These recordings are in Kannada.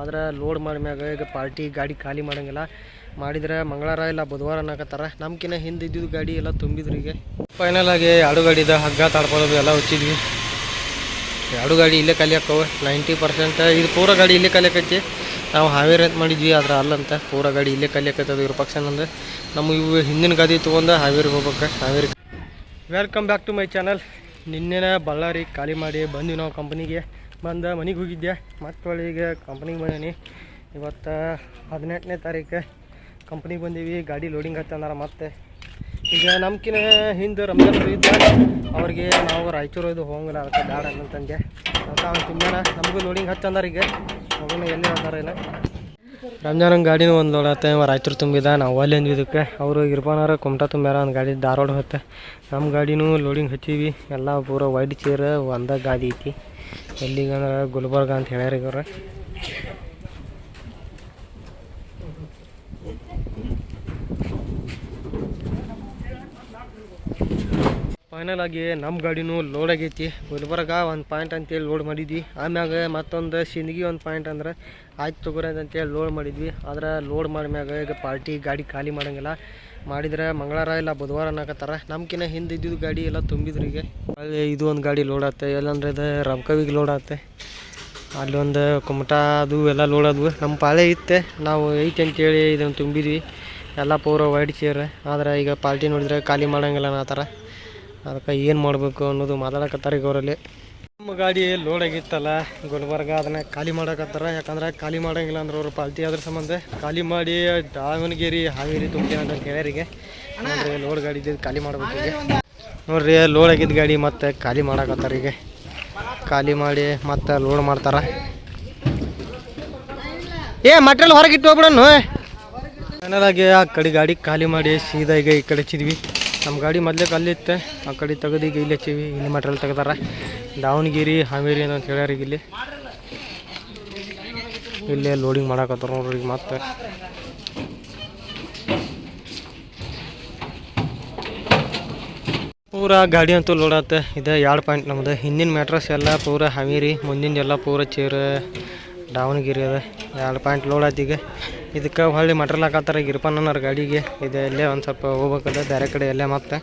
ಆದ್ರೆ ಲೋಡ್ ಮಾಡಿಮ್ಯಾಗ ಈಗ ಪಾರ್ಟಿ ಗಾಡಿ ಖಾಲಿ ಮಾಡಂಗಿಲ್ಲ. ಮಾಡಿದ್ರೆ ಮಂಗಳವಾರ ಇಲ್ಲ ಬುಧವಾರ ಅನ್ನಕತ್ತಾರ. ನಮ್ಕಿನ್ನ ಹಿಂದೆ ಇದ್ದಿದ್ದು ಗಾಡಿ ಎಲ್ಲ ತುಂಬಿದ್ರು ಈಗ. ಫೈನಲ್ ಆಗಿ ಎರಡು ಗಾಡಿದ ಹಗ್ಗ ತಾಡ್ಕೊಳ್ಳೋದು ಎಲ್ಲ ಹಚ್ಚಿದ್ವಿ. ಎರಡು ಗಾಡಿ ಇಲ್ಲೇ ಖಾಲಿ ನೈಂಟಿ ಪರ್ಸೆಂಟ್ ಇದು ಪೂರ ಗಾಡಿ ಇಲ್ಲೇ ಖಾಲಿ ನಾವು ಹಾವೇರಿ ಅಂತ ಮಾಡಿದ್ವಿ, ಆದ್ರೆ ಅಲ್ಲಂತ ಪೂರ ಗಾಡಿ ಇಲ್ಲೇ ಖಾಲಿ ಹಾಕೈತದ ಇವ್ರ ಪಕ್ಷ ನಂದು. ನಮ್ಮ ಇವು ಹಿಂದಿನ ಗಾಡಿ ತೊಗೊಂಡು ಹಾವೇರಿಗೆ ಹೋಗ್ಬೇಕು. Haveri welcome back to my channel ನಿನ್ನೆನ Ballari ಖಾಲಿ ಮಾಡಿ ಬಂದ್ವಿ ನಾವು ಕಂಪ್ನಿಗೆ ಬಂದು ಮನೆಗೆ ಹೋಗಿದ್ದೆ ಮತ್ತೆ ಈಗ ಕಂಪ್ನಿಗೆ ಬಂದೀನಿ. ಇವತ್ತು ಹದಿನೆಂಟನೇ ತಾರೀಕು ಕಂಪ್ನಿಗೆ ಬಂದೀವಿ. ಗಾಡಿ ಲೋಡಿಂಗ್ ಹತ್ತಂದಾರ ಮತ್ತೆ. ಈಗ ನಮ್ಕಿನ ಹಿಂದೆ ರಂಜಾನ್ ಇದ್ದ ಅವ್ರಿಗೆ ನಾವು ರಾಯಚೂರು ಇದು ಹೋಗಂಗಿಲ್ಲ, ಅದಕ್ಕೆ ಬೇಡ ಅಂತಂದೆ ಅದಕ್ಕೆ ಅವ್ನು ತುಂಬಾನ ನಮಗೂ ಲೋಡಿಂಗ್ ಹತ್ತಂದಾರ ಈಗ. ಮಗನ ಎಲ್ಲಿ ಇಲ್ಲ ರಂಜಾನ್ ಗಾಡಿನೂ ಒಂದು ಲೋಡ್ ರಾಯಚೂರು ತುಂಬಿದ, ನಾವು ಅಲ್ಲಿ ಅಂದ್ವಿ ಇದಕ್ಕೆ. ಅವರು ಇರ್ಬಾನಾರ ಕುಮಟಾ ತುಂಬ್ಯಾರ, ಒಂದು ಗಾಡಿ ಧಾರವಾಡ ಹೊತ್ತೆ ನಮ್ಮ ಗಾಡಿನೂ ಲೋಡಿಂಗ್ ಹಚ್ಚೀವಿ. ಎಲ್ಲ ಪೂರ ವೈಡ್ ಚೇರ್ ಒಂದ ಗಾಡಿ ಐತಿ. ಎಲ್ಲಿಗಂದ್ರೆ ಗುಲ್ಬರ್ಗ ಅಂತ ಹೇಳ್ಯಾರ ಇವ್ರ. ಫೈನಲ್ ಆಗಿ ನಮ್ಮ ಗಾಡಿನೂ ಲೋಡ್ ಆಗೈತಿ. ಗುಲ್ಬರ್ಗ ಒಂದು ಪಾಯಿಂಟ್ ಅಂತೇಳಿ ಲೋಡ್ ಮಾಡಿದ್ವಿ. ಆಮ್ಯಾಗ ಮತ್ತೊಂದು ಸಿಂದಗಿ ಒಂದು ಪಾಯಿಂಟ್ ಅಂದ್ರೆ ಆಯ್ತು ತೊಗೊರಿ ಅಂತೇಳಿ ಲೋಡ್ ಮಾಡಿದ್ವಿ. ಆದ್ರೆ ಲೋಡ್ ಮಾಡಿಮ್ಯಾಗ ಈಗ ಪಾರ್ಟಿ ಗಾಡಿ ಖಾಲಿ ಮಾಡೋಂಗಿಲ್ಲ. ಮಾಡಿದ್ರೆ ಮಂಗಳವಾರ ಇಲ್ಲ ಬುಧವಾರ ಅನ್ನಕತ್ತಾರ. ನಮ್ಕಿನ್ನ ಹಿಂದೆ ಇದ್ದಿದ್ದು ಗಾಡಿ ಎಲ್ಲ ತುಂಬಿದ್ರು ಈಗ. ಅಲ್ಲಿ ಇದು ಒಂದು ಗಾಡಿ ಲೋಡ್ ಆತೆ ಎಲ್ಲಂದ್ರೆ ಇದು ಆತ ಅಲ್ಲಿ ಒಂದು ಕುಮಟಾ ಅದು ಎಲ್ಲ ಲೋಡ್ ಆದ್ವು. ನಮ್ಮ ಪಾಳೆ ಇತ್ತೆ. ನಾವು ಐತೆ ಅಂತೇಳಿ ಇದನ್ನು ತುಂಬಿದ್ವಿ. ಎಲ್ಲ ಪೂರ ವೈಡ್ ಚೇರ್ ಆದರೆ ಈಗ ಪಾರ್ಟಿ ನೋಡಿದ್ರೆ ಖಾಲಿ ಮಾಡಂಗಿಲ್ಲ ಥರ. ಅದಕ್ಕೆ ಏನು ಮಾಡಬೇಕು ಅನ್ನೋದು ಮಾತಾಡಕತ್ತಾರೆ ಈಗ ಅವರಲ್ಲಿ. ನಮ್ಮ ಗಾಡಿ ಲೋಡ್ ಆಗಿತ್ತಲ್ಲ, ಗುಲ್ಬರ್ಗ ಅದನ್ನ ಖಾಲಿ ಮಾಡಕತ್ತಾರ ಯಾಕಂದ್ರೆ ಖಾಲಿ ಮಾಡಂಗಿಲ್ಲ ಅಂದ್ರೆ ಅವ್ರು ಪಾಲ್ತಿ ಅದ್ರ ಸಂಬಂಧ ಖಾಲಿ ಮಾಡಿ ದಾವಣಗೆರೆ, ಹಾವೇರಿ ತುಂಬ್ತೀನಿ ಅಂತ ಹೇಳ್ಯಾರಿಗೆ ನೋಡ್ರಿ ಲೋಡ್ ಗಾಡಿ ಇದ್ದಿದ್ದು ಖಾಲಿ ಮಾಡ್ಬೇಕು ನೋಡ್ರಿ ಲೋಡ್ ಆಗಿದ್ದ ಗಾಡಿ ಮತ್ತೆ ಖಾಲಿ ಮಾಡಕತ್ತಾರ ಈಗ. ಖಾಲಿ ಮಾಡಿ ಮತ್ತೆ ಲೋಡ್ ಮಾಡ್ತಾರ. ಏ ಮಟ್ರಿಯಲ್ ಹೊರಗೆ ಇಟ್ಟು ಹೋಗ್ಬಿಡನು ಫೈನಲ್ ಆಗಿ ಆ ಕಡೆ ಗಾಡಿ ಖಾಲಿ ಮಾಡಿ ಸೀದಾ ಈಗ ಈ ಕಡೆ ಹಚ್ಚಿದ್ವಿ. ನಮ್ಮ ಗಾಡಿ ಮೊದಲೇ ಕಲ್ಲಿತ್ತೆ ಆ ಕಡೆ ತೆಗೆದು ಈಗ ಇಲ್ಲಿ ಹಚ್ಚಿವಿ. ಇಲ್ಲಿ ಮಟ್ರಿಯಲ್ ತೆಗ್ದಾರ. ದಾವಣಗೆರೆ, ಹಾವೇರಿ ಅಂತ ಹೇಳ್ಯಾರ ಈಗ ಇಲ್ಲಿ. ಇಲ್ಲೇ ಲೋಡಿಂಗ್ ಮಾಡಾಕತ್ತಾರ ನೋಡ್ರಿ ಈಗ ಮತ್ತೆ. ಪೂರ ಗಾಡಿ ಅಂತೂ ಲೋಡ್ ಆತ. ಇದು ಎರಡು ಪಾಯಿಂಟ್ ನಮ್ದು. ಹಿಂದಿನ ಮ್ಯಾಟ್ರಸ್ ಎಲ್ಲ ಪೂರ ಹಾವೇರಿ, ಮುಂದಿನ ಪೂರ ಚೇರ್, ದಾವಣಗೆರೆ ಅದ. ಎರಡು ಪಾಯಿಂಟ್ ಲೋಡ್ ಆಯ್ತು ಈಗ. ಇದಕ್ಕೆ ಹೊಳ್ಳಿ ಮಟ್ರಲ್ ಹಾಕತ್ತಾರ ಗಿರ್ಪಣ್ಣನವ್ರ ಗಾಡಿಗೆ. ಇದು ಇಲ್ಲೇ ಒಂದು ಸ್ವಲ್ಪ ಹೋಗ್ಬೇಕದ ಬೇರೆ ಕಡೆ ಎಲ್ಲೇ ಮತ್ತೆ.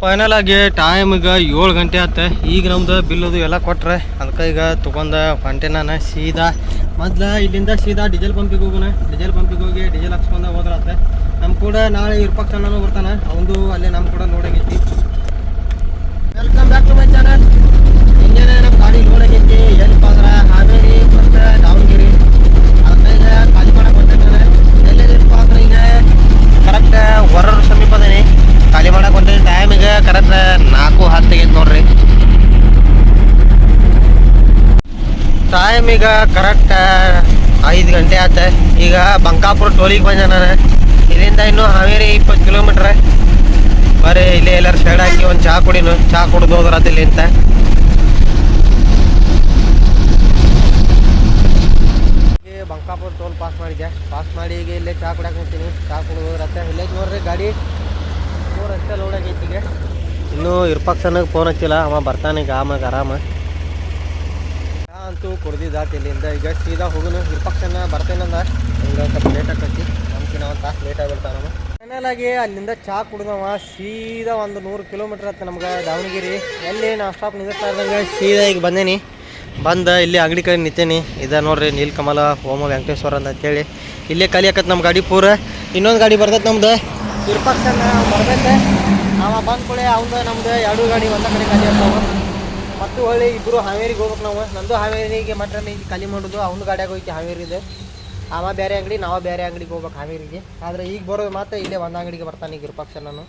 ಫೈನಲ್ ಆಗಿ ಟೈಮ್ ಈಗ ಏಳು ಗಂಟೆ ಆತ ಈಗ ನಮ್ದು ಬಿಲ್ ಅದು ಎಲ್ಲ ಕೊಟ್ರೆ ಅದಕ್ಕೆ ಈಗ ತೊಗೊಂಡ ಹೊಂಟೆ ನಾನು ಸೀದಾ ಮೊದ್ಲ ಇಲ್ಲಿಂದ ಸೀದಾ ಡೀಸೆಲ್ ಪಂಪಿಗೆ ಹೋಗೋಣ. ಡೀಸೆಲ್ ಪಂಪಿಗೆ ಹೋಗಿ ಡೀಸೆಲ್ ಹಾಕ್ಸ್ಕೊಂಡ ಹೋದ್ರಾತ ನಮ್ಮ ಕೂಡ ನಾಳೆ ಇರ್ಪಕ್ ಚೆನ್ನಾನು ಬರ್ತಾನೆ. ಅವಂದು ಅಲ್ಲೇ ನಮ್ಮ ಕೂಡ ನೋಡಂಗೈತಿ. Welcome back to my channel engine ನಮ್ಮ ಗಾಡಿ ಲೋಡ್ ಆಗೈತಿ ಎಲ್ಲಿಪ್ಪ ಅಂದ್ರೆ ಹಾವೇರಿ ಮತ್ತು ದಾವಣಗೆರೆ. ಅದಕ್ಕೆ ಈಗ ಖಾಲಿ ಮಾಡಕ್ಕೆ ಹೊಂಟೇನೆ ಎಲ್ಲಿದ್ದೀರಪ್ಪ ಅಂದ್ರೆ ಈಗ ಕರೆಕ್ಟ್ ಹೊರ ಸಮೀಪ ಅದೇನಿ ಖಾಲಿ ಮಾಡಕ್ಕೆ ಹೊಂಟೇನಿ ಟೈಮ್ ಈಗ ಕರೆಕ್ಟ್ ನಾಲ್ಕು ಹತ್ತು ಆಗೈತೆ ನೋಡ್ರಿ ಟೈಮ್ ಈಗ ಕರೆಕ್ಟ್ ಐದು ಗಂಟೆ ಆತ. ಈಗ ಬಂಕಾಪುರ ಟೋಲಿಗೆ ಬಂದೆ ನಾನು. ಇಲ್ಲಿಂದ ಇನ್ನು ಹಾವೇರಿ ಇಪ್ಪತ್ತು ಕಿಲೋಮೀಟ್ರ್ ಬರೀ ಇಲ್ಲೇ ಎಲ್ಲರೂ ಸೈಡ್ ಹಾಕಿ ಒಂದು ಚಹಾ ಕುಡಿನು. ಚಹಾ ಕುಡ್ದು ಹೋದ್ರ ಈಗ ಬಂಕಾಪುರ ಟೋಲ್ ಪಾಸ್ ಮಾಡಿದ್ದೆ. ಪಾಸ್ ಮಾಡಿ ಈಗ ಇಲ್ಲೇ ಚಹಾ ಕುಡಿಯಕ್ಕೆ ಹೋಗ್ತೀನಿ. ಚಹಾ ಕುಡಿದು ಹೋದ್ರತ್ತೆ ಇಲ್ಲೇ ನೋಡ್ರಿ ಗಾಡಿ. ಮೂರು ಅಷ್ಟೇ ಲೋಡ್ ಆಗೈತಿ ಈಗ. ಇನ್ನೂ ಇರ್ಪಕ್ಷನಿಗೆ ಫೋನ್ ಹಚ್ಚಿಲ್ಲ. ಅವ ಬರ್ತಾನೆ ಈಗ ಆಮಾಗ ಆರಾಮ. ಚಹಾ ಅಂತೂ ಇಲ್ಲಿಂದ. ಈಗ ಸೀದಾ ಹೋಗುನು ವಿಪಕ್ಷನ ಬರ್ತೇನಂದ ಈಗ ಸ್ವಲ್ಪ ಲೇಟ್ ಆಗ್ತೈತಿ ನಮ್ಗೆ ಒಂದು ತಾಸು ಲೇಟ್ ಆಗಿರ್ತಾವ ನಮ್ಮ. ಫೈನಲ್ ಆಗಿ ಅಲ್ಲಿಂದ ಚಾ ಕುಡ್ದವ. ಸೀದಾ ಒಂದು ನೂರು ಕಿಲೋಮೀಟ್ರ್ ಆತ ನಮ್ಗೆ ದಾವಣಗೆರೆ. ಎಲ್ಲಿ ನಾ ಸ್ಟಾಪ್ ನಿಂದಿರ್ತಾ ಇದ್ದಂಗೆ ಸೀದಾ ಈಗ ಬಂದೇನಿ. ಬಂದು ಇಲ್ಲಿ ಅಂಗಡಿ ಕಡೆ ನಿಂತೇನಿ. ಇದ ನೋಡ್ರಿ ನೀಲ್ಕಮಲ ಹೋಮ ವೆಂಕಟೇಶ್ವರ ಅಂತ ಅಂತೇಳಿ. ಇಲ್ಲೇ ಖಾಲಿ ನಮ್ಮ ಗಾಡಿ ಪೂರ. ಇನ್ನೊಂದು ಗಾಡಿ ಬರ್ತೈತೆ ನಮ್ದು. ವಿರ್ಪಕ್ಷನ ಬರ್ತೈತೆ ಅವ ಬಂದ ಕೂಡಲೇ ಅವಂದು ನಮ್ದು ಎರಡು ಗಾಡಿ ಒಂದ ಕಡೆ ಆಗ್ತಾವ. ಮತ್ತು ಹೊಳ್ಳಿ ಇಬ್ಬರು ಹಾವೇರಿಗೆ ಹೋಗ್ಬೇಕು ನಾವು. ನಂದು ಹಾವೇರಿಗೆ ಮಾತ್ರ ಈಗ ಖಾಲಿ ಮಾಡೋದು ಅವ್ನ ಗಾಡಿಯಾಗ ಹಾವೇರಿ ಹಾವೇರಿದೆ. ಅವ ಬೇರೆ ಅಂಗಡಿ, ನಾವು ಬೇರೆ ಅಂಗಡಿಗೆ ಹೋಗ್ಬೇಕು ಹಾವೇರಿಗೆ. ಆದರೆ ಈಗ ಬರೋದು ಮಾತ್ರ ಇಲ್ಲೇ ಒಂದು ಅಂಗಡಿಗೆ ಬರ್ತಾನೆ ಈಗ ಇರ್ಪಕ್ಷ ನಾನು.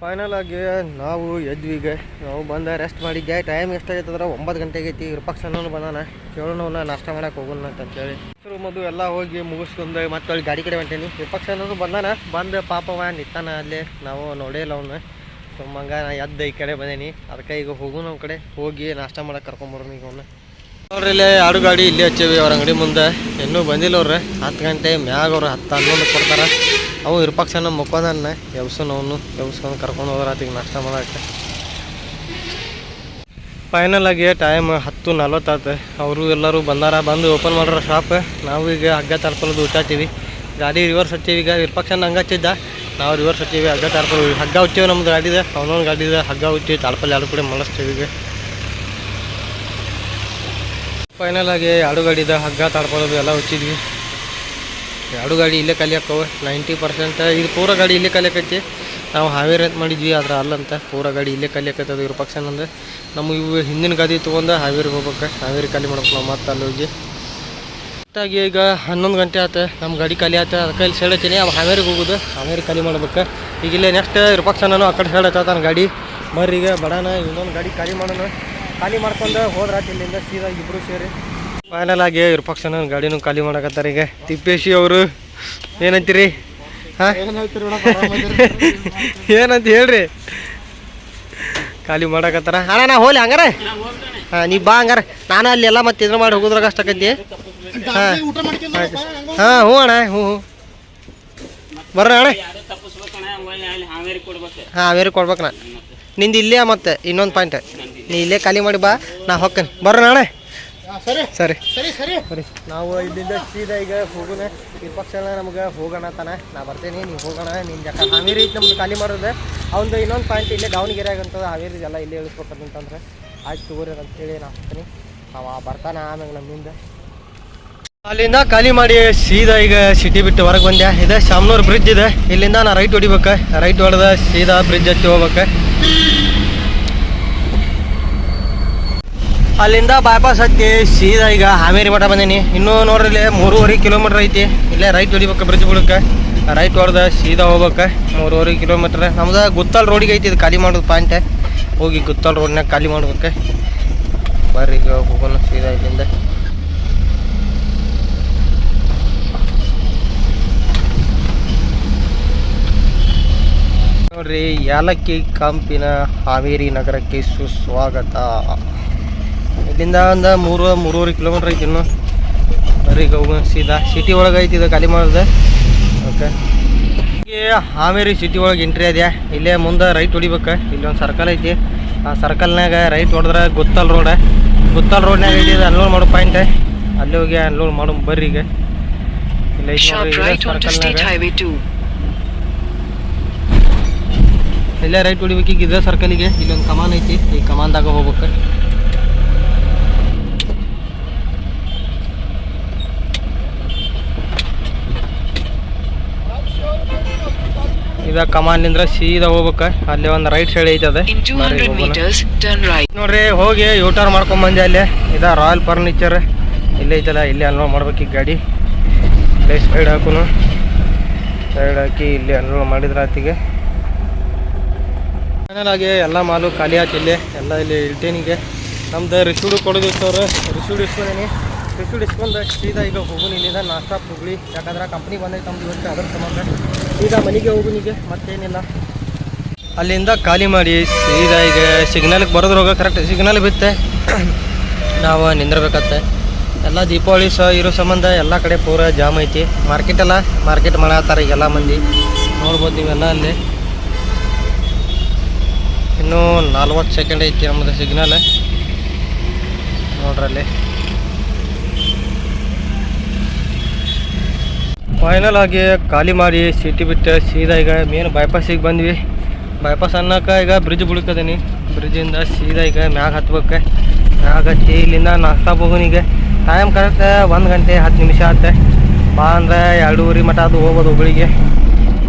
ಫೈನಲ್ ಆಗಿ ನಾವು ಎದ್ವಿಗೆ ನಾವು ಬಂದ ರೆಸ್ಟ್ ಮಾಡಿದ್ದೆ. ಟೈಮ್ ಎಷ್ಟಾಗೈತೆ ಅಂದ್ರೆ ಒಂಬತ್ತು ಗಂಟೆಗೆ ಐತಿ. ನಾನು ಬಂದಾನ. ಕೇಳೋಣ ನಾಷ್ಟ ಮಾಡಕ್ಕೆ ಹೋಗೋಣ ಅಂತೇಳಿ ರೂಮದು ಎಲ್ಲ ಹೋಗಿ ಮುಗಿಸ್ಕೊಂಡು ಮತ್ತೆ ಗಾಡಿ ಕಡೆ ಹೊಂಟೇನಿ. ವಿಪಕ್ಷನೂ ಬಂದಾನ. ಬಂದು ಪಾಪವ ನಿತ್ತಾನ ಅಲ್ಲೇ. ನಾವು ನೋಡೇ ಇಲ್ಲ ಅವನು. ಸುಮ್ಮಂಗ ನಾ ಎದ್ದು ಈ ಕಡೆ ಬಂದೇನಿ. ಅದಕ್ಕೆ ಈಗ ಹೋಗು ನಮ್ಮ ಕಡೆ. ಹೋಗಿ ನಾಷ್ಟ ಮಾಡಕ್ಕೆ ಕರ್ಕೊಂಬರೋಣ ಈಗ ಅವನ್ನ ನೋಡ್ರಿ ಇಲ್ಲೇ ಆಡು ಗಾಡಿ ಇಲ್ಲೇ ಹಚ್ಚೇವಿ ಅವ್ರ ಅಂಗಡಿ ಮುಂದೆ. ಇನ್ನೂ ಬಂದಿಲ್ಲ ಅವ್ರು. ಹತ್ತು ಗಂಟೆ ಮ್ಯಾಗ ಅವ್ರು ಹತ್ತು ಹನ್ನೊಂದು ಕೊಡ್ತಾರೆ. ಅವು ಇರ್ಪಕ್ಷ ನಮ್ಮ ಮುಖದನ್ನ ಎಬ್ಸನ್ ಅವನು, ಎಬ್ಸ್ಕೊಂಡು ಕರ್ಕೊಂಡು ಹೋದ್ರೆ ಅದಕ್ಕೆ ನಾಷ್ಟ ಮಾಡಕ್ಕೆ ಫೈನಲ್ ಆಗಿ ಟೈಮ್ ಹತ್ತು ನಲ್ವತ್ತಾತು. ಅವರು ಎಲ್ಲರೂ ಬಂದಾರ, ಬಂದು ಓಪನ್ ಮಾಡ್ರ ಶಾಪ್ ನಾವು ಈಗ ಹಗ್ಗ ತರ್ಕೊಳ್ಳೋದು ಹುಟ್ಟಾತೀವಿ ಗಾಡಿ ರಿವರ್ಸ್ ಹಚ್ಚೀವಿ. ಈಗ ಇರ್ಪಕ್ಷ ಹಂಗೆ ಹಚ್ಚಿದ್ದ. ನಾವು ರಿವರ್ಸ್ ಹಚ್ಚೀವಿ ಹಗ್ಗ ತರ್ಕೊಳ್ಳಿ ಹಗ್ಗ ಹುಚ್ಚೇವಿ ನಮ್ದು ಗಾಡಿ ಇದೆ. ಅವನೊಂದು ಗಾಡಿದೆ ಹಗ್ಗ ಹುಚ್ಚಿ ತಾಳ್ಪಲ್ಲಿ ಎರಡು ಕಡೆ ಮಲಸ್ತೀವಿ ಫೈನಲ್ ಆಗಿ ಎರಡು ಗಾಡಿದ ಹಗ್ಗ ತಾಡ್ಕೊಳ್ಳೋದು ಎಲ್ಲ ಹುಚ್ಚಿದ್ವಿ. ಎರಡು ಗಾಡಿ ಇಲ್ಲೇ ಕಲಿಯಕ್ಕವು ನೈಂಟಿ ಪರ್ಸೆಂಟ್ ಇದು ಪೂರ ಗಾಡಿ ಇಲ್ಲೇ ಕಲಿಯಾಕೈತಿ ನಾವು ಹಾವೇರಿ ಅಂತ ಮಾಡಿದ್ವಿ, ಆದ್ರೆ ಅಲ್ಲಂತ ಪೂರ ಗಾಡಿ ಇಲ್ಲೇ ಕಲಿಯಕತ್ತದ ಇವ್ರ ಪಕ್ಷ ಅಂದ್ರೆ ನಮ್ಮ ಇವು ಹಿಂದಿನ ಗಾಡಿ ತೊಗೊಂಡು ಹಾವೇರಿಗೆ ಹೋಗ್ಬೇಕು. ಹಾವೇರಿ ಖಾಲಿ ಮಾಡ್ಬೇಕು. ನಾವು ಮತ್ತೆ ಅಲ್ಲಿ ಹೋಗಿ. ಕರೆಕ್ಟಾಗಿ ಈಗ ಹನ್ನೊಂದು ಗಂಟೆ ಆಯ್ತು ನಮ್ಮ ಗಾಡಿ ಖಾಲಿ ಆಯ್ತು ಅದಕ್ಕೆ ಇಲ್ಲಿ ಸೈಡ್ ಹಚ್ಚೀನಿ ಅವು ಹಾವೇರಿಗೆ ಹೋಗೋದು ಹಾವೇರಿ ಖಾಲಿ ಮಾಡ್ಬೇಕು. ಈಗ ಇಲ್ಲೇ ನೆಕ್ಸ್ಟ್ ಇರ್ಪಕ್ಷ ನಾನು ಆ ಕಡೆ ಸೈಡ್ ನನ್ನ ಗಾಡಿ. ಬರ್ರಿ ಈಗ ಬಡಾನ ಇನ್ನೊಂದು ಗಾಡಿ ಖಾಲಿ ಮಾಡೋಣ. ಖಾಲಿ ಮಾಡ್ಕೊಂಡು ಹೋದ್ರ ಇಲ್ಲಿಂದ ಸೀದಾ ಇಬ್ಬರು ಸೇರಿ. ಫೈನಲ್ ಆಗಿ ಇರ್ಪಕ್ಷನ ಗಾಡಿನೂ ಖಾಲಿ ಮಾಡಕತ್ತಾರ ಈಗ. ತಿಪ್ಪೇಶಿ ಅವರು ಏನಂತೀರಿ? ಹಾಂ? ಏನಂತ ಹೇಳ್ರಿ? ಖಾಲಿ ಮಾಡಕತ್ತಾರ. ಅಣ್ಣ ನಾ ಹೋಲಿ ಹಂಗಾರ. ಹಾಂ ನೀ ಬಾ ಹಂಗಾರ. ನಾನು ಅಲ್ಲಿ ಎಲ್ಲ ಮತ್ತೆ ಇದ್ರ ಮಾಡಿ ಹೋಗೋದ್ರಾಗ ಅಷ್ಟಕ್ಕೈತಿ ಹಾಂ ಹಾಂ ಹ್ಞೂ ಅಣ್ಣ ಹ್ಞೂ ಹ್ಞೂ. ಬರ್ರಿ ಅಣ್ಣ. ಹಾಂ ಹಾವೇರಿ ಕೊಡ್ಬೇಕು ನಾ. ನಿಂದು ಇಲ್ಲೇ ಮತ್ತೆ? ಇನ್ನೊಂದು ಪಾಯಿಂಟ್ ನೀ ಇಲ್ಲೇ ಖಾಲಿ ಮಾಡಿ ಬಾ ನಾ ಹೊಕ್ಕೇನೆ ಬರ್ರಿ ಅಣ್ಣ. ಸರಿ. ಸರಿ. ಸರಿ ಸರಿ. ನಾವು ಇಲ್ಲಿಂದ ಸೀದಾ ಈಗ ಹೋಗೋಣ. ಈ ಪಕ್ಷ ನಮ್ಗೆ ಹೋಗೋಣ ತಾನೆ. ನಾ ಬರ್ತೇನೆ ನೀವು ಹೋಗೋಣ. ನಿನ್ನ ಜಕ ಹಾವೇರಿ ಐತೆ ನಮ್ದು ಖಾಲಿ ಮಾಡೋದು. ಅವ್ನು ಇನ್ನೊಂದು ಪಾಯಿಂಟ್ ಇಲ್ಲೇ ದಾವಣಗೆರೆ ಆಗಂತದ ಹಾವೇರಿ ಎಲ್ಲ ಇಲ್ಲೇ ಇಳಿಸ್ಬೇಕಂತಂದ್ರೆ ಆಯ್ತು ತಗೋರಿ ಅಂತೇಳಿ ನಾ ಹೋಗ್ತೀನಿ. ಅವ ಬರ್ತಾನೆ ಆಮೇಲೆ ನಮ್ಮಿಂದ. ಅಲ್ಲಿಂದ ಖಾಲಿ ಮಾಡಿ ಸೀದಾ ಈಗ ಸಿಟಿ ಬಿಟ್ಟು ಹೊರಗೆ ಬಂದೆ. ಇದೆ ಶಾಮನೂರ್ ಬ್ರಿಡ್ಜ್ ಇದೆ. ಇಲ್ಲಿಂದ ನಾ ರೈಟ್ ಹೊಡಿಬೇಕು. ರೈಟ್ ಹೊಡೆದ ಸೀದಾ ಬ್ರಿಡ್ಜ್ ಹತ್ತಿ ಹೋಗ್ಬೇಕು. ಅಲ್ಲಿಂದ ಬೈಪಾಸ್ ಹತ್ತಿ ಸೀದಾ ಈಗ ಹಾವೇರಿ ಮಠ ಬಂದೀನಿ. ಇನ್ನೂ ನೋಡ್ರಿ ಇಲ್ಲಿ ಮೂರುವರೆ ಕಿಲೋಮೀಟ್ರ್ ಐತಿ. ಇಲ್ಲೇ ರೈಟ್ ಹೊಡಿಬೇಕು ಬ್ರಿಡ್ಜ್ ಬಿಡಕ್ಕೆ ರೈಟ್ ಹೊಡೆದ ಸೀದಾ ಹೋಗ್ಬೇಕು. ಮೂರುವರೆ ಕಿಲೋಮೀಟ್ರ್ ನಮ್ದು ಗುತ್ತಲ್ ರೋಡಿಗೆ ಐತಿ. ಇದು ಖಾಲಿ ಮಾಡೋದು ಪಾಯಿಂಟ್. ಹೋಗಿ ಗುತ್ತಲ್ ರೋಡ್ನಾಗ ಖಾಲಿ ಮಾಡ್ಬೇಕು. ಬರ್ರಿ ಈಗ ಹೋಗೋಣ ಸೀದಾ ಇಲ್ಲಿಂದ. ನೋಡ್ರಿ ಯಾಲಕ್ಕಿ ಕಂಪಿನ ಹಾವೇರಿ ನಗರಕ್ಕೆ ಸುಸ್ವಾಗತ. ಇಲ್ಲಿಂದ ಒಂದು ಮೂರು ಮೂರುವರೆ ಕಿಲೋಮೀಟ್ರ್ ಐತಿ ಇನ್ನು. ಬರೀ ಸೀದಾ ಸಿಟಿ ಒಳಗೆ ಐತಿ ಇದು ಖಾಲಿ ಮಾಡಿದೆ. ಓಕೆ. ಹಾವೇರಿ ಸಿಟಿ ಒಳಗೆ ಎಂಟ್ರಿ ಅದ್ಯಾ. ಇಲ್ಲೇ ಮುಂದೆ ರೈಟ್ ಹೊಡಿಬೇಕು. ಇಲ್ಲಿ ಒಂದು ಸರ್ಕಲ್ ಐತಿ. ಆ ಸರ್ಕಲ್ನಾಗ ರೈಟ್ ಹೊಡೆದ್ರೆ ಗುತ್ತಲ್ ರೋಡ ಗುತ್ತಲ್ ರೋಡ್ನಾಗ ಐತಿ ಇದು ಅನ್ಲೋಡ್ ಮಾಡೋ ಪಾಯಿಂಟ್ ಅಲ್ಲಿ ಹೋಗಿ ಅನ್ಲೋಡ್ ಮಾಡೋ ಬರ್ರಿ ಈಗ. ಇಲ್ಲ ಸರ್ಕಲ್ನಾಗ ಇಲ್ಲೇ ರೈಟ್ ಹೊಡಿಬೇಕು. ಈಗ ಇದೇ ಸರ್ಕಲಿಗೆ ಇಲ್ಲೊಂದು ಕಮಾನ್ ಐತಿ. ಈ ಕಮಾನ್ದಾಗ ಹೋಗ್ಬೇಕು. ಇದ ಕಮಾನ್ನಿಂದ್ರ ಸೀದಾ ಹೋಗ್ಬೇಕ. ಅಲ್ಲಿ ಒಂದು ರೈಟ್ ಸೈಡ್ ಐತೆ ಅದ 200 meters, turn right. ನೋಡ್ರಿ ಹೋಗಿ ಯೂಟರ್ ಮಾಡ್ಕೊಂಡ್ ಬಂದೆ ಅಲ್ಲಿ. ಇದ ರಾಯಲ್ ಫರ್ನಿಚರ್ ಇಲ್ಲೇ ಐತಲ್ಲ ಇಲ್ಲಿ ಅನ್ಲೋಡ್ ಮಾಡ್ಬೇಕು ಈ ಗಾಡಿ. ಇಲ್ಲೇ ಸೈಡ್ ಹಾಕುನು. ಸೈಡ್ ಹಾಕಿ ಇಲ್ಲಿ ಅನ್ಲೋಡ್ ಮಾಡಿದ್ರ ಆತಿಗೆ. ಫೈನಲ್ ಆಗಿ ಎಲ್ಲ ಮಾಲು ಖಾಲಿ ಆಯ್ತು ಇಲ್ಲಿ. ಎಲ್ಲ ಇಲ್ಲಿ ಇಲ್ಟೇನಿಗೆ ನಮ್ದು ರಿಸೂಡು ಕೊಡೋದಿತ್ತು ಅವರು ರಿಸೀಡ್ ಇಸ್ಕೊಂಡೇನಿ ರಿಸೀಡ್ ಇಸ್ಕೊಂಡು ಸೀದಾ ಈಗ ಹೋಗುನ್ ಇಲ್ಲಿಂದ ನಾಷ್ಟಾ ಹೋಗ್ಲಿ ಯಾಕಂದ್ರೆ ಕಂಪ್ನಿ ಬಂದೈತೆ ನಮ್ದು ಇವತ್ತು ಅದ್ರ ಸಂಬಂಧ. ಸೀದಾ ಮನೆಗೆ ಹೋಗುನಿಗೆ ಮತ್ತೇನಿಲ್ಲ. ಅಲ್ಲಿಂದ ಖಾಲಿ ಮಾಡಿ ಸೀದಾ ಈಗ ಸಿಗ್ನಲ್ಗೆ ಬರೋದ್ರೋಗ ಕರೆಕ್ಟ್ ಸಿಗ್ನಲ್ ಬಿತ್ತೆ. ನಾವು ನಿಂದಿರ್ಬೇಕತ್ತೆ. ಎಲ್ಲ ದೀಪಾವಳಿ ಸಹ ಇರೋ ಸಂಬಂಧ ಎಲ್ಲ ಕಡೆ ಪೂರ ಜಾಮ್ ಐತಿ. ಮಾರ್ಕೆಟ್ ಅಲ್ಲ ಮಾರ್ಕೆಟ್ ಮಾಡತ್ತಾರ ಈಗ ಎಲ್ಲ ಮಂದಿ. ನೋಡ್ಬೋದು ನೀವೆಲ್ಲ ಅಲ್ಲಿ. ಇನ್ನೂ ನಲ್ವತ್ತು ಸೆಕೆಂಡ್ ಐತಿ ನಮ್ಮದು ಸಿಗ್ನಲ್. ನೋಡ್ರಲ್ಲಿ. ಫೈನಲ್ ಆಗಿ ಖಾಲಿ ಮಾಡಿ ಸಿಟಿ ಬಿಟ್ಟು ಸೀದಾ ಈಗ ಮೇನ್ ಬೈಪಾಸಿಗೆ ಬಂದ್ವಿ. ಬೈಪಾಸ್ ಅನ್ನೋಕೆ ಈಗ ಬ್ರಿಡ್ಜ್ ಬುಡ್ಕದೀನಿ ಬ್ರಿಡ್ಜಿಂದ ಸೀದಾ ಈಗ ಮ್ಯಾಗ ಹತ್ಬೇಕು. ಮ್ಯಾಗ ಹಚ್ಚಿ ಇಲ್ಲಿಂದ ನಾಷ್ಟಾ ಹೋಗೋನಿಗೆ ಟೈಮ್ ಕರೆಕ್ಟ್ ಒಂದು ಗಂಟೆ ಹತ್ತು ನಿಮಿಷ ಆತೆ. ಬಾ ಅಂದರೆ ಎರಡೂವರೆ ಮಟ ಅದು ಹೋಗ್ಬೋದು ಹುಬ್ಬಳ್ಳಿಗೆ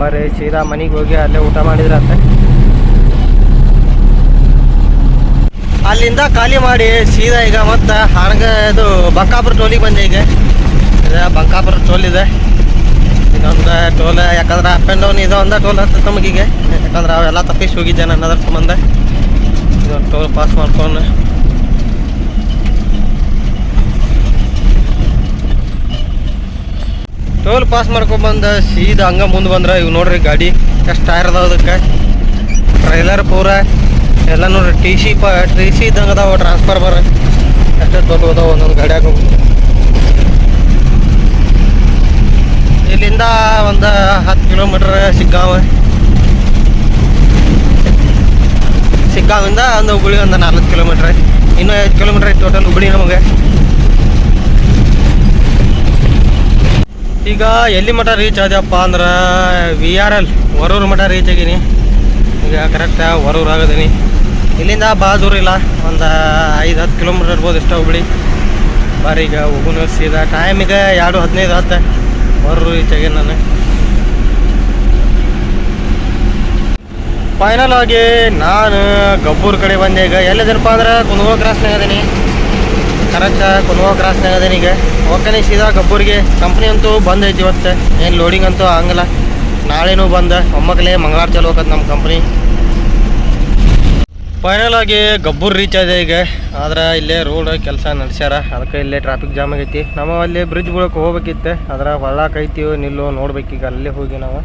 ಬರ್ರಿ ಸೀದಾ ಮನೆಗೆ ಹೋಗಿ ಅಲ್ಲೇ ಊಟ ಮಾಡಿದ್ರೆ ಆತ. ಅಲ್ಲಿಂದ ಖಾಲಿ ಮಾಡಿ ಸೀದಾ ಈಗ ಮತ್ತೆ ಹಣಗ ಇದು ಬಂಕಾಪುರ ಟೋಲಿಗೆ ಬಂದೆ ಈಗ. ಇದು ಬಂಕಾಪುರ ಟೋಲ್ ಇದೆ. ಇದೊಂದು ಟೋಲ್, ಯಾಕಂದ್ರೆ ಅಪ್ ಆ್ಯಂಡ್ ಡೌನ್ ಇದು ಒಂದು ಟೋಲ್ ಹತ್ತದ ನಮಗೀಗ ಯಾಕಂದ್ರೆ ಅವೆಲ್ಲ ತಪ್ಪಿಸಿ ಹೋಗಿದ್ದೆ ನಾನು ಅದ್ರ ಸಂಬಂಧ. ಇದೊಂದು ಟೋಲ್ ಪಾಸ್ ಮಾಡ್ಕೊಂಡು. ಟೋಲ್ ಪಾಸ್ ಮಾಡ್ಕೊಂಡ್ಬಂದು ಸೀದಾ ಹಂಗೆ ಮುಂದೆ ಬಂದ್ರೆ ಇವು ನೋಡ್ರಿ ಗಾಡಿ. ಎಷ್ಟು ಟೈರ್ ಅದಾವ ಅದಕ್ಕೆ. ಟ್ರೈಲರ್ ಪೂರ ಎಲ್ಲ ನೋಡ್ರಿ ಟಿ ಸಿ ಪ ಟಿ ಸಿ ಇದ್ದಂಗೆ ಅದಾವ ಟ್ರಾನ್ಸ್ಫಾರ್ಮರ್ ಎಷ್ಟು ದೊಡ್ಡ ಅದಾವ, ಒಂದೊಂದು ಗಾಡಿಯಾಗ ಇಲ್ಲಿಂದ ಒಂದು ಹತ್ತು ಕಿಲೋಮೀಟ್ರ್ ಸಿಗ್ಗಾವ. ಸಿಗ್ಗಾವಿಂದ ಒಂದು ಹುಬ್ಳಿ ಒಂದು ನಾಲ್ಕು ಕಿಲೋಮೀಟ್ರ್. ಇನ್ನೂ ಐದು ಕಿಲೋಮೀಟ್ರ್ ಐತೆ ಟೋಟಲ್ ಹುಬ್ಳಿ ನಮಗೆ. ಈಗ ಎಲ್ಲಿ ಮಠ ರೀಚ್ ಆದ್ಯಪ್ಪ ಅಂದ್ರೆ we are L ವರೂರು Math reach ಆಗೀನಿ. ಈಗ ಕರೆಕ್ಟ್ ವರೂರು ಆಗದೀನಿ. ಇಲ್ಲಿಂದ ಭಾಳ ದೂರ ಇಲ್ಲ. ಒಂದು ಐದು, ಹತ್ತು ಕಿಲೋಮೀಟ್ರ್ ಇರ್ಬೋದು ಇಷ್ಟ ಹುಬ್ಳಿ. ಬಾರಿ ಈಗ ಹೋಗುನು ಸೀದಾ ಟೈಮ್ ಈಗ ಎರಡು ಹದಿನೈದು ಹತ್ತು ಬರ್ರು ಈಚೆಗೆ ನಾನು. ಫೈನಲ್ ಆಗಿ ನಾನು ಗಬ್ಬೂರ್ ಕಡೆ ಬಂದೆ ಈಗ. ಎಲ್ಲಿದ್ದೀನಪ್ಪ ಅಂದ್ರೆ ಕುಂದಗೋಳ ಕ್ರಾಸ್ನಾಗ ಅದೀನಿ. ಕರೆಕ್ಟ್ ಕುಂದಗೋಳ ಕ್ರಾಸ್ನಾಗ ಅದೀನಿ ಈಗ. ಓಕೆನೇ ಸೀದಾ ಗಬ್ಬೂರಿಗೆ. ಕಂಪ್ನಿ ಅಂತೂ ಬಂದ್ ಐತಿ ಇವತ್ತು. ಏನು ಲೋಡಿಂಗ್ ಅಂತೂ ಆಗಲ್ಲ ನಾಳೆನೂ ಬಂದ. ಒಮ್ಮಕ್ಕಲೇ ಮಂಗಳಾರ ಚಲೋ ನಮ್ಮ ಕಂಪ್ನಿ ಫೈನಲ್ ಆಗಿ ಗಬ್ಬೂರ್ ರೀಚ್ ಆಗಿದೆ ಈಗ. ಆದ್ರೆ ಇಲ್ಲೇ ರೋಡ್ ಕೆಲಸ ನಡೆಸ್ಯಾರ. ಅದಕ್ಕೆ ಇಲ್ಲೇ ಟ್ರಾಫಿಕ್ ಜಾಮ್ ಆಗೈತಿ. ನಾವು ಅಲ್ಲಿ ಬ್ರಿಡ್ಜ್ ಬೀಳಕ್ಕೆ ಹೋಗ್ಬೇಕಿತ್ತು. ಅದ್ರ ಹೊಳ್ಳಾಕೈತಿ ನಿಲ್ಲು ನೋಡ್ಬೇಕೀಗ. ಅಲ್ಲೇ ಹೋಗಿ ನಾವು.